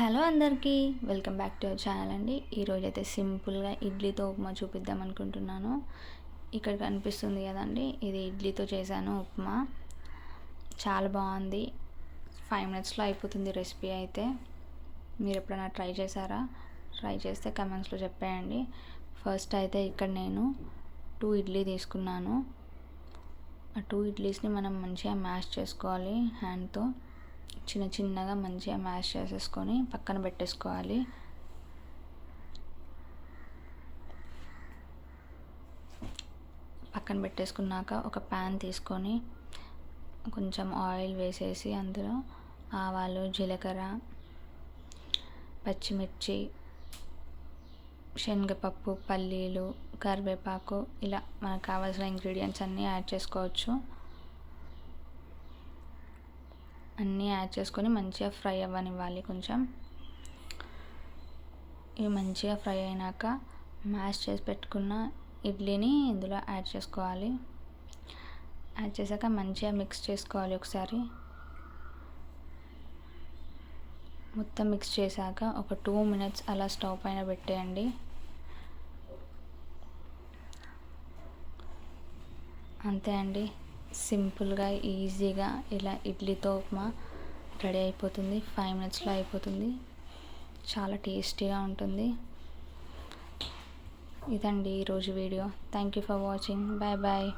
Hello అందరికీ welcome back to our channel అండి. ఈరోజు అయితే సింపుల్గా ఇడ్లీతో ఉప్మా చూపిద్దాం అనుకుంటున్నాను. ఇక్కడ కనిపిస్తుంది కదండి ఇది ఇడ్లీతో చేశాను ఉప్మా. చాలా బాగుంది. ఫైవ్ మినిట్స్లో అయిపోతుంది రెసిపీ అయితే. మీరు ఎప్పుడైనా ట్రై చేశారా? ట్రై చేస్తే కమెంట్స్లో చెప్పేయండి. ఫస్ట్ అయితే ఇక్కడ నేను టూ ఇడ్లీ తీసుకున్నాను. ఆ టూ ఇడ్లీస్ని మనం మంచిగా మ్యాష్ చేసుకోవాలి హ్యాండ్తో. చిన్న చిన్నగా మంచిగా మ్యాష్ చేసేసుకొని పక్కన పెట్టేసుకోవాలి. పక్కన పెట్టేసుకున్నాక ఒక ప్యాన్ తీసుకొని కొంచెం ఆయిల్ వేసేసి అందులో ఆవాలు జీలకర్ర పచ్చిమిర్చి శనగపప్పు పల్లీలు కరివేపాకు ఇలా మనకు కావాల్సిన ఇంగ్రీడియంట్స్ అన్నీ యాడ్ చేసుకోవచ్చు. అన్నీ యాడ్ చేసుకొని మంచిగా ఫ్రై అవ్వనివ్వాలి కొంచెం. ఇవి మంచిగా ఫ్రై అయినాక మ్యాష్ చేసి పెట్టుకున్న ఇడ్లీని ఇందులో యాడ్ చేసుకోవాలి. యాడ్ చేశాక మంచిగా మిక్స్ చేసుకోవాలి ఒకసారి. మొత్తం మిక్స్ చేశాక ఒక టూ మినిట్స్ అలా స్టవ్ పైన పెట్టేయండి. అంతే అండి. సింపుల్గా ఈజీగా ఇలా ఇడ్లీతో ఉప్మా రెడీ అయిపోతుంది. ఫైవ్ మినిట్స్లో అయిపోతుంది. చాలా టేస్టీగా ఉంటుంది. ఇదండి ఈరోజు video. Thank you for watching. Bye bye.